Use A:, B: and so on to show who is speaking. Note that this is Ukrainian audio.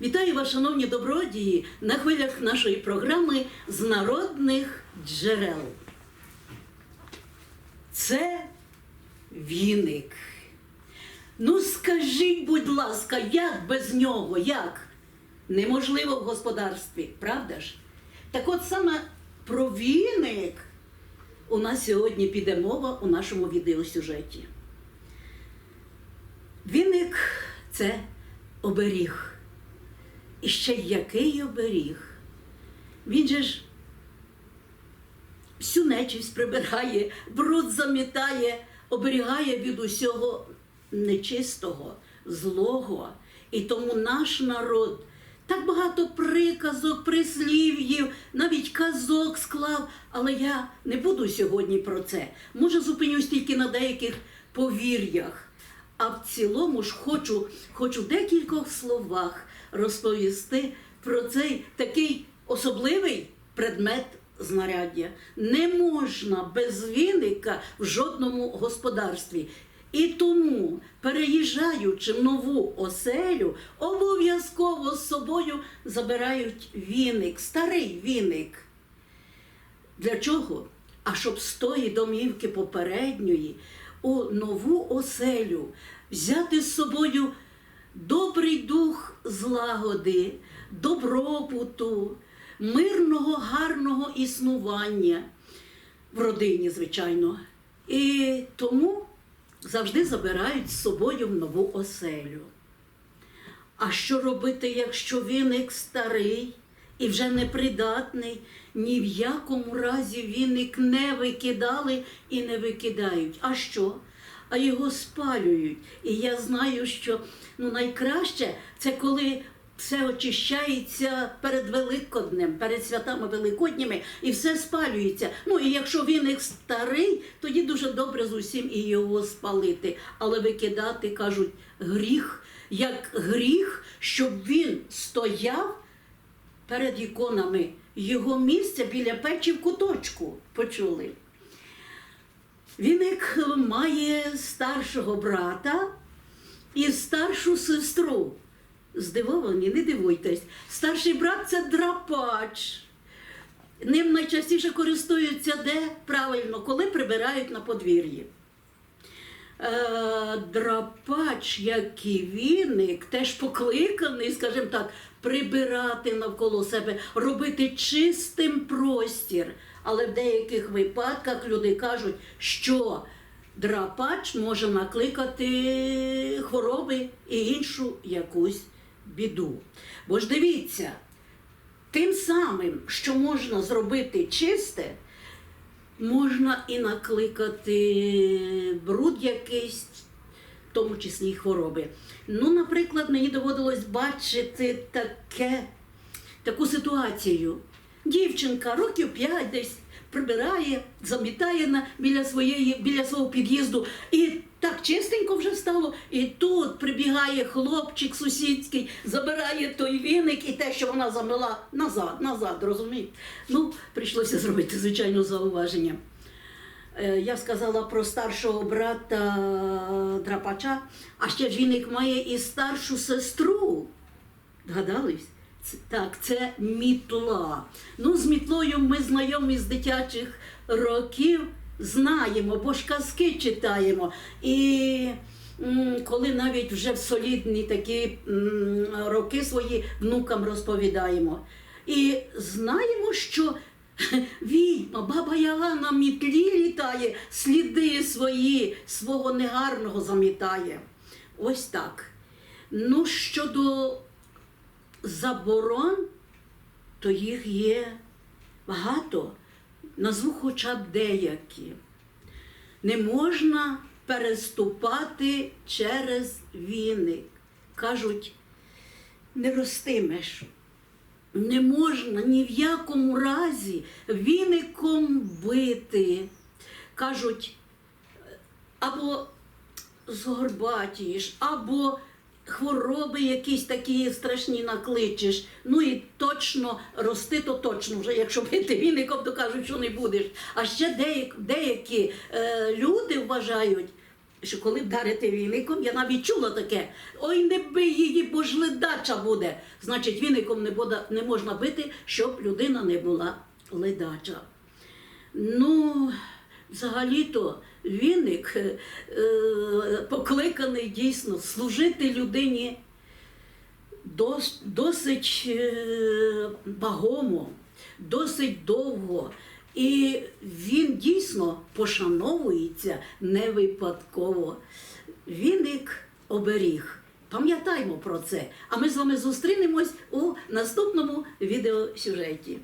A: Вітаю вас, шановні добродії, на хвилях нашої програми з народних джерел. Це віник. Ну скажіть, будь ласка, як без нього? Як? Неможливо в господарстві, правда ж? Так от саме про віник у нас сьогодні піде мова у нашому відеосюжеті. Віник це оберіг. І ще який оберіг. Він же ж всю нечисть прибирає, бруд замітає, оберігає від усього нечистого, злого. І тому наш народ так багато приказок, прислів'їв, навіть казок склав. Але я не буду сьогодні про це. Може, зупинюсь тільки на деяких повір'ях. А в цілому ж хочу, хочу декількох словах розповісти про цей такий особливий предмет знаряддя. Не можна без віника в жодному господарстві. І тому, переїжджаючи в нову оселю, обов'язково з собою забирають віник, старий віник. Для чого? А щоб з тої домівки попередньої у нову оселю взяти з собою добрий дух злагоди, добробуту, мирного, гарного існування в родині, звичайно. І тому завжди забирають з собою в нову оселю. А що робити, якщо віник старий і вже непридатний? Ні в якому разі віник не викидали і не викидають. А що? А його спалюють. І я знаю, що ну, найкраще це коли все очищається перед Великоднем, перед святами Великодніми, і все спалюється. Ну і якщо віник старий, тоді дуже добре з усім і його спалити. Але викидати, кажуть, гріх, як гріх, щоб він стояв перед іконами. Його місце біля печі в куточку. Почули. Віник має старшого брата і старшу сестру. Здивовані, не дивуйтесь. Старший брат це драпач. Ним найчастіше користуються де? Правильно, коли прибирають на подвір'ї. Е, драпач, як і віник, теж покликаний, скажімо так, прибирати навколо себе, робити чистим простір. Але в деяких випадках люди кажуть, що драпач може накликати хвороби і іншу якусь біду. Бо ж дивіться, тим самим, що можна зробити чисте, можна і накликати бруд якийсь, тому числі й хвороби. Ну, наприклад, мені доводилось бачити таке, таку ситуацію. Дівчинка років 5 десь прибирає, замітає на, біля, своєї, біля свого під'їзду. І так чистенько вже стало. І тут прибігає хлопчик сусідський, забирає той віник і те, що вона замила назад, назад, розумієте? Ну, прийшлося зробити, звичайно, зауваження. Е, Я сказала про старшого брата Драпача, а ще ж віник має і старшу сестру. Догадались? Так, це мітла. Ну, з мітлою ми знайомі з дитячих років, знаємо, бо ж казки читаємо. І коли навіть вже в солідні такі роки свої внукам розповідаємо. І знаємо, що відьма, баба Яга на мітлі літає, сліди свої, свого негарного замітає. Ось так. Ну, щодо заборон, то їх є багато. Назву хоча б деякі. Не можна переступати через віник. Кажуть, не ростимеш. Не можна ні в якому разі віником бити. Кажуть, або згорбатієш, або хвороби якісь такі страшні накличеш. Ну і точно рости, то точно вже, якщо бити віником, то кажуть, що не будеш. А ще деякі, деякі е, люди вважають, що коли вдарити віником, я навіть чула таке, ой, не бий її, бо ж ледача буде. Значить, віником не, буде, не можна бити, щоб людина не була ледача. Ну, взагалі-то віник е, покликаний дійсно служити людині дос, досить е, вагомо, досить довго. І він дійсно пошановується не випадково. Віник оберіг. Пам'ятаймо про це. А ми з вами зустрінемось у наступному відеосюжеті.